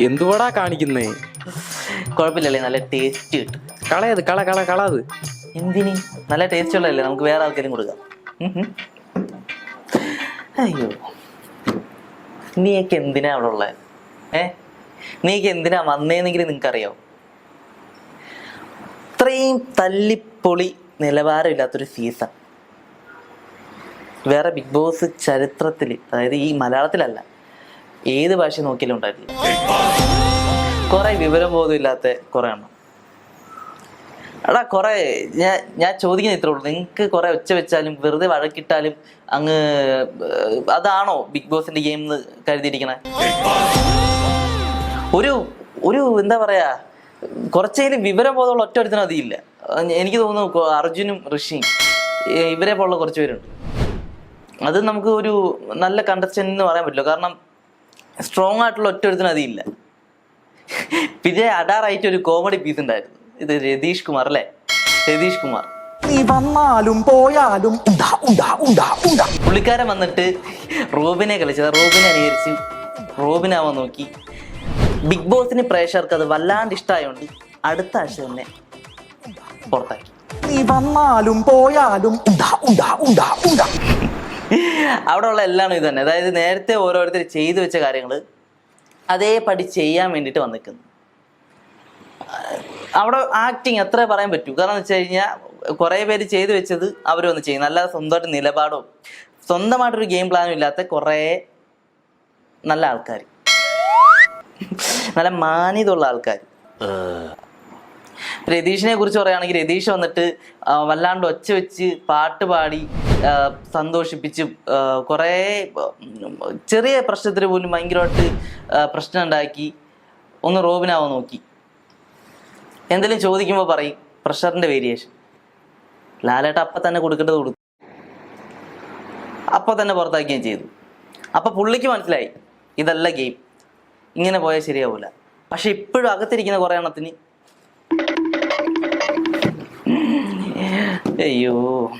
എന്തുവാടാ കാണിക്കുന്നേ? കുഴപ്പമില്ലല്ലേ നല്ല ടേസ്റ്റ് കിട്ടും. കളയത് കള കള കളത്. എന്തിന്? നല്ല ടേസ്റ്റ് ഉള്ളതല്ലേ നമുക്ക് വേറെ ആൾക്കാരും കൊടുക്കാം. അയ്യോ. നീയൊക്കെ എന്തിനാ അവിടെ ഉള്ളത് ഏ? നീയൊക്കെ എന്തിനാ വന്നേന്നെങ്കിലും നിങ്ങൾക്കറിയാവോ ഇത്രയും തല്ലിപ്പൊളി നിലവാരമില്ലാത്തൊരു സീസൺ വേറെ ബിഗ് ബോസ് ചരിത്രത്തിൽ അതായത് ഈ മലയാളത്തിലല്ല ഏത് ഭാഷ നോക്കിയാലും ഉണ്ടായിരുന്നു. കുറെ വിവരം ബോധം ഇല്ലാത്ത കുറെ എണ്ണം. എടാ കുറെ ഞാൻ ഞാൻ ചോദിക്കുന്ന ഇത്രേ ഉള്ളൂ. നിങ്ങൾക്ക് കുറെ ഒച്ച വെച്ചാലും വെറുതെ വഴക്കിട്ടാലും അങ്ങ് അതാണോ ബിഗ് ബോസിന്റെ ഗെയിം എന്ന് കരുതിയിരിക്കണേ? ഒരു ഒരു എന്താ പറയാ കുറച്ചേലും വിവരബോധമുള്ള ഒറ്റ ഒരുത്തിനും അതില്ല എനിക്ക് തോന്നുന്നു അർജുനും ഋഷിയും ഇവരെ പോലുള്ള കുറച്ച് പേരുണ്ട്. അത് നമുക്ക് ഒരു നല്ല കണ്ടസ്റ്റന്റ് എന്ന് പറയാൻ പറ്റില്ല. കാരണം സ്ട്രോങ് ആയിട്ടുള്ള ഒറ്റ ഒരുത്തിനും അതില്ല പിന്നെ അഡാറായിട്ട് ഒരു കോമഡി പീസ് ഉണ്ടായിരുന്നു. ഇത് രതീഷ് കുമാർ അല്ലേ? രതീഷ് കുമാർ. നീ വന്നാലും പോയാലും പുള്ളിക്കാരൻ വന്നിട്ട് റോബിനെ കളിച്ചത്. റോബിനെ അനുകരിച്ച് റോബിനാവാൻ നോക്കി. ബിഗ് ബോസിന് പ്രേക്ഷകർക്ക് അത് വല്ലാണ്ട് ഇഷ്ടമായോണ്ട് അടുത്ത ആഴ്ച തന്നെ പുറത്താക്കി. നീ വന്നാലും പോയാലും ഉണ്ടാ ഉണ്ടാ ഉണ്ടാ ഉണ്ടാ അവിടെ ഉള്ള എല്ലാം ഇത് തന്നെ അതായത് നേരത്തെ ഓരോരുത്തർ ചെയ്തു വെച്ച കാര്യങ്ങൾ അതേപടി ചെയ്യാൻ വേണ്ടിയിട്ട് വന്നിരിക്കുന്നു അവിടെ ആക്ടിങ് എത്ര പറയാൻ പറ്റൂ? കാരണം വെച്ച് കഴിഞ്ഞാൽ കുറേ പേര് ചെയ്തു വെച്ചത് അവർ വന്ന് ചെയ്യും നല്ല സ്വന്തമായിട്ട് നിലപാടോ സ്വന്തമായിട്ടൊരു ഗെയിം പ്ലാനും ഇല്ലാത്ത കുറേ നല്ല ആൾക്കാർ നല്ല മാന്യതുള്ള ആൾക്കാർ രതീഷിനെ കുറിച്ച് പറയുകയാണെങ്കിൽ രതീഷ് വന്നിട്ട് വല്ലാണ്ട് ഒച്ച വെച്ച് പാട്ട് പാടി സന്തോഷിപ്പിച്ച് കുറേ ചെറിയ പ്രശ്നത്തിന് പോലും ഭയങ്കരമായിട്ട് പ്രശ്നം ഉണ്ടാക്കി ഒന്ന് റോബിനാവാൻ നോക്കി. എന്തെങ്കിലും ചോദിക്കുമ്പോൾ പറയും പ്രഷറിന്റെ വേരിയേഷൻ. ലാലേട്ട അപ്പം തന്നെ കൊടുക്കേണ്ടത് കൊടുത്തു. അപ്പം തന്നെ പുറത്താക്കുകയും ചെയ്തു. അപ്പം പുള്ളിക്ക് മനസ്സിലായി ഇതല്ല ഗെയിം. ഇങ്ങനെ പോയാൽ ശരിയാവില്ല പക്ഷെ ഇപ്പോഴും അകത്തിരിക്കുന്ന കുറേ എണ്ണത്തിന് അയ്യോ.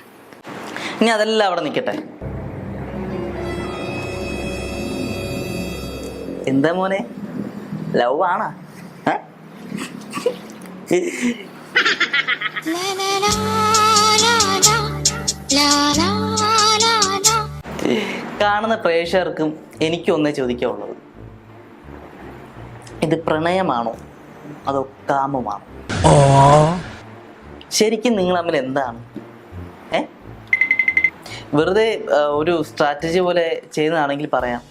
ഇനി അതെല്ലാം അവിടെ നിൽക്കട്ടെ. എന്താ മോനെ? ലവ് ആണോ? കാണുന്ന പ്രേക്ഷകർക്കും എനിക്കൊന്നേ ചോദിക്കാവുള്ളത് ഇത് പ്രണയമാണോ? അതോ കാമമാണോ? ശരിക്കും നിങ്ങൾ തമ്മിൽ എന്താണ്? ഏ? വെറുതെ ഒരു സ്ട്രാറ്റജി പോലെ ചെയ്യുന്നതാണെങ്കിൽ പറയാം.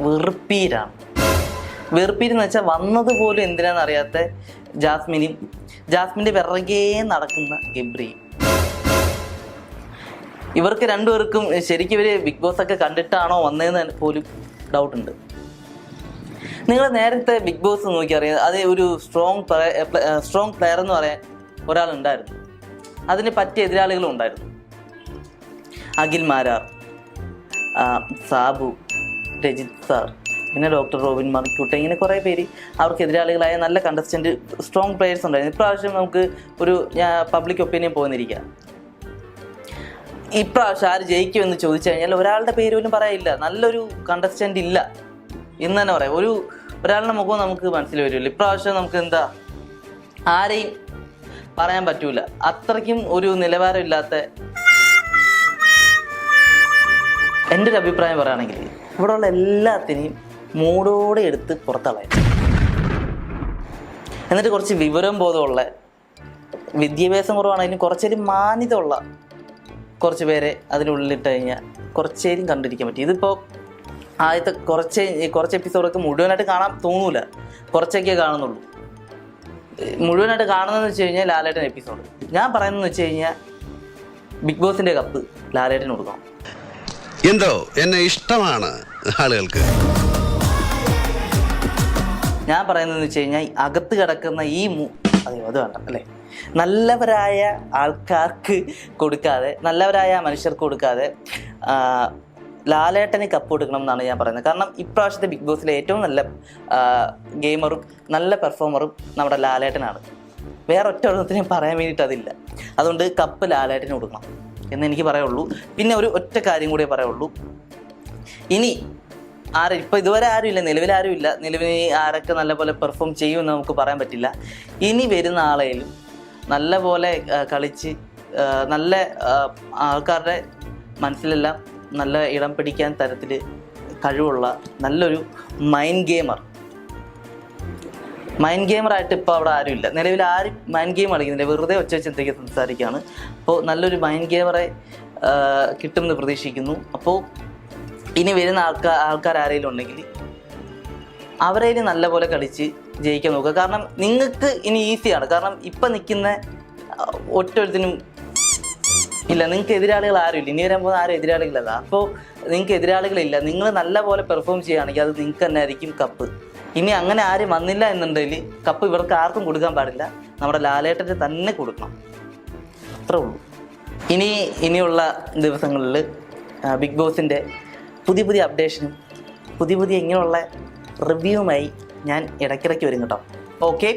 വെറുപ്പീരാണ്. വെറുപ്പീരെന്ന് വെച്ചാൽ വന്നത് പോലും എന്തിനാണെന്ന് അറിയാത്ത ജാസ്മിനും ജാസ്മിന്റെ പിറകേ നടക്കുന്ന ഗബ്രിയും. ഇവർക്ക് രണ്ടുപേർക്കും ശരിക്കും ഇവർ ബിഗ് ബോസ് ഒക്കെ കണ്ടിട്ടാണോ വന്നതെന്ന് പോലും ഡൗട്ടുണ്ട്. നിങ്ങൾ നേരത്തെ ബിഗ് ബോസ് നോക്കി അറിയാം അത് ഒരു സ്ട്രോങ് സ്ട്രോങ് പ്ലെയർ എന്ന് പറയാൻ ഒരാളുണ്ടായിരുന്നു. അതിന് പറ്റിയ എതിരാളികളും ഉണ്ടായിരുന്നു. അഖിൽ മാരാർ സാബു രജിത് സാർ പിന്നെ ഡോക്ടർ റോബിൻ മറിക്കൂട്ട ഇങ്ങനെ കുറേ പേര് അവർക്ക് എതിരാളികളായ നല്ല കണ്ടസ്റ്റന്റ് സ്ട്രോങ് പ്ലെയേഴ്സ് ഉണ്ടായിരുന്നു. ഇപ്രാവശ്യം നമുക്ക് ഒരു പബ്ലിക് ഒപ്പീനിയൻ പോകുന്നിരിക്കുക ഇപ്രാവശ്യം ആര് ജയിക്കുമെന്ന് ചോദിച്ചു കഴിഞ്ഞാൽ ഒരാളുടെ പേര് പോലും പറയില്ല. നല്ലൊരു കണ്ടസ്റ്റന്റ് ഇല്ല. എന്ന് തന്നെ പറയാം. ഒരു ഒരാളുടെ മുഖവും നമുക്ക് മനസ്സിൽ വരുമല്ലോ ഇപ്രാവശ്യം നമുക്ക് എന്താ ആരെയും പറയാൻ പറ്റൂല. അത്രയ്ക്കും ഒരു നിലവാരമില്ലാത്ത എന്റെ ഒരു അഭിപ്രായം പറയുകയാണെങ്കിൽ ഇവിടെ ഉള്ള എല്ലാത്തിനെയും മൂടോടെ എടുത്ത് പുറത്തളയും എന്നിട്ട് കുറച്ച് വിവരം ബോധമുള്ള വിദ്യാഭ്യാസം കുറവാണെങ്കിലും കുറച്ചേരി മാന്യതയുള്ള കുറച്ച് പേരെ അതിനുള്ളിലിട്ട് കഴിഞ്ഞാൽ കുറച്ചേരും കണ്ടിരിക്കാൻ പറ്റും. ഇതിപ്പോൾ ആദ്യത്തെ കുറച്ച് കുറച്ച് എപ്പിസോഡൊക്കെ മുഴുവനായിട്ട് കാണാൻ തോന്നൂല. കുറച്ചൊക്കെ കാണുന്നുള്ളൂ. മുഴുവനായിട്ട് കാണുന്നതെന്ന് വെച്ച് കഴിഞ്ഞാൽ ലാലേട്ടൻ എപ്പിസോഡ് ഞാൻ പറയുന്നതെന്ന് വെച്ച് കഴിഞ്ഞാൽ ബിഗ് ബോസിന്റെ കപ്പ് ലാലേട്ടൻ കൊടുക്കണം. എന്തോ? എന്നെ ഇഷ്ടമാണ് ആളുകൾക്ക്. ഞാൻ പറയുന്നതെന്ന് വെച്ച് കഴിഞ്ഞാൽ അകത്ത് കിടക്കുന്ന ഈ മൂ അതെ അത് വേണ്ട അല്ലേ? നല്ലവരായ ആൾക്കാർക്ക് കൊടുക്കാതെ നല്ലവരായ മനുഷ്യർക്ക് കൊടുക്കാതെ ലാലേട്ടന് കപ്പ് കൊടുക്കണം എന്നാണ് ഞാൻ പറയുന്നത്. കാരണം ഇപ്രാവശ്യത്തെ ബിഗ് ബോസിലെ ഏറ്റവും നല്ല ഗെയിമറും നല്ല പെർഫോമറും നമ്മുടെ ലാലേട്ടനാണ്. വേറെ ഒറ്റ ഒരെണ്ണത്തിനും പറയാൻ വേണ്ടിയിട്ട് അതില്ല. അതുകൊണ്ട് കപ്പ് ലാലേട്ടന് കൊടുക്കണം എന്ന് എനിക്ക് പറയുള്ളൂ. പിന്നെ ഒരു ഒറ്റ കാര്യം കൂടെ പറയുള്ളൂ. ഇനി ആരും ഇപ്പം ഇതുവരെ ആരുമില്ല നിലവിൽ ആരുമില്ല. നിലവിൽ ആരൊക്കെ നല്ലപോലെ പെർഫോം ചെയ്യുമെന്ന് നമുക്ക് പറയാൻ പറ്റില്ല. ഇനി വരുന്ന ആളെയും നല്ലപോലെ കളിച്ച് നല്ല ആൾക്കാരുടെ മനസ്സിലെല്ലാം നല്ല ഇടം പിടിക്കാൻ തരത്തിൽ കഴിവുള്ള നല്ലൊരു മൈൻഡ് ഗെയിമർ മൈൻഡ് ഗെയിമറായിട്ട് ഇപ്പോൾ അവിടെ ആരുമില്ല നിലവിൽ ആരും മൈൻഡ് ഗെയിം കളിക്കുന്നില്ല. വെറുതെ ഒച്ച വെച്ച് എന്തൊക്കെ സംസാരിക്കുകയാണ് അപ്പോൾ നല്ലൊരു മൈൻഡ് ഗെയിമറെ കിട്ടുമെന്ന് പ്രതീക്ഷിക്കുന്നു. അപ്പോൾ ഇനി വരുന്ന ആൾക്കാർ ആൾക്കാർ ആരെങ്കിലും ഉണ്ടെങ്കിൽ അവരേലും നല്ലപോലെ കളിച്ച് ജയിക്കാൻ നോക്കുക. കാരണം നിങ്ങൾക്ക് ഇനി ഈസിയാണ് കാരണം ഇപ്പം നിൽക്കുന്ന ഒറ്റൊരുത്തിനും ഇല്ല നിങ്ങൾക്ക് എതിരാളികൾ ആരും ഇല്ല ഇനി വരാൻ പോകുന്ന ആരും എതിരാളികളല്ല. അപ്പോൾ നിങ്ങൾക്ക് എതിരാളികളില്ല. നിങ്ങൾ നല്ലപോലെ പെർഫോം ചെയ്യുകയാണെങ്കിൽ അത് നിങ്ങൾക്ക് തന്നെ ആയിരിക്കും കപ്പ് ഇനി അങ്ങനെ ആരും വന്നില്ല എന്നുണ്ടെങ്കിൽ കപ്പ് ഇവർക്ക് ആർക്കും കൊടുക്കാൻ പാടില്ല. നമ്മുടെ ലാലേട്ടന് തന്നെ കൊടുക്കണം. അത്രേ ഉള്ളൂ. ഇനി ഇനിയുള്ള ദിവസങ്ങളിൽ ബിഗ് ബോസിന്റെ പുതിയ പുതിയ അപ്ഡേഷനും പുതിയ പുതിയ ഇങ്ങനെയുള്ള റിവ്യൂവുമായി ഞാൻ ഇടയ്ക്കിടയ്ക്ക് വരും കേട്ടോ. ഓക്കെ